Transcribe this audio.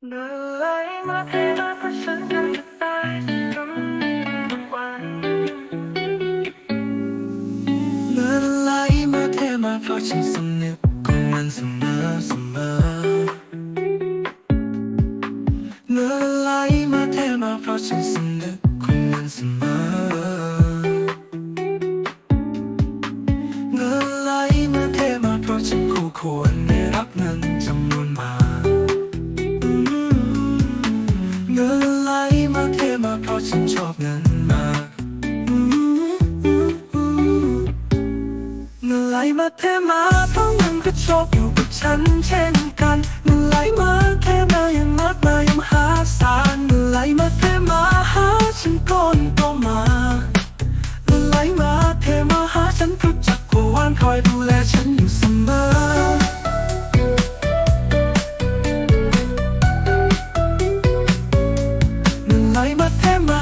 เงเพฉันงไหลมาเทมาเพราะฉันสำนึกของมันเสมอเไหลมาเทมาเพราะฉันสำนึกของมันเสมอเหนื่ไหลมาเทมาเพราะฉันคู่ควรได้รับเงินะฉันชอบงานมากเมื่ไหลมาเทมาเพราะมันก็ชอบอยู่กับฉันเช่นกันเมื่ไหลมาเทมายังมากมายมหาศาลเมื่ไหลมาเทมาหาฉันก่อนก็มาเมื่ไหลมาเทมาหาฉันรู้จักกวานคอยดูแลฉันอยู่เสมอไหลมา remember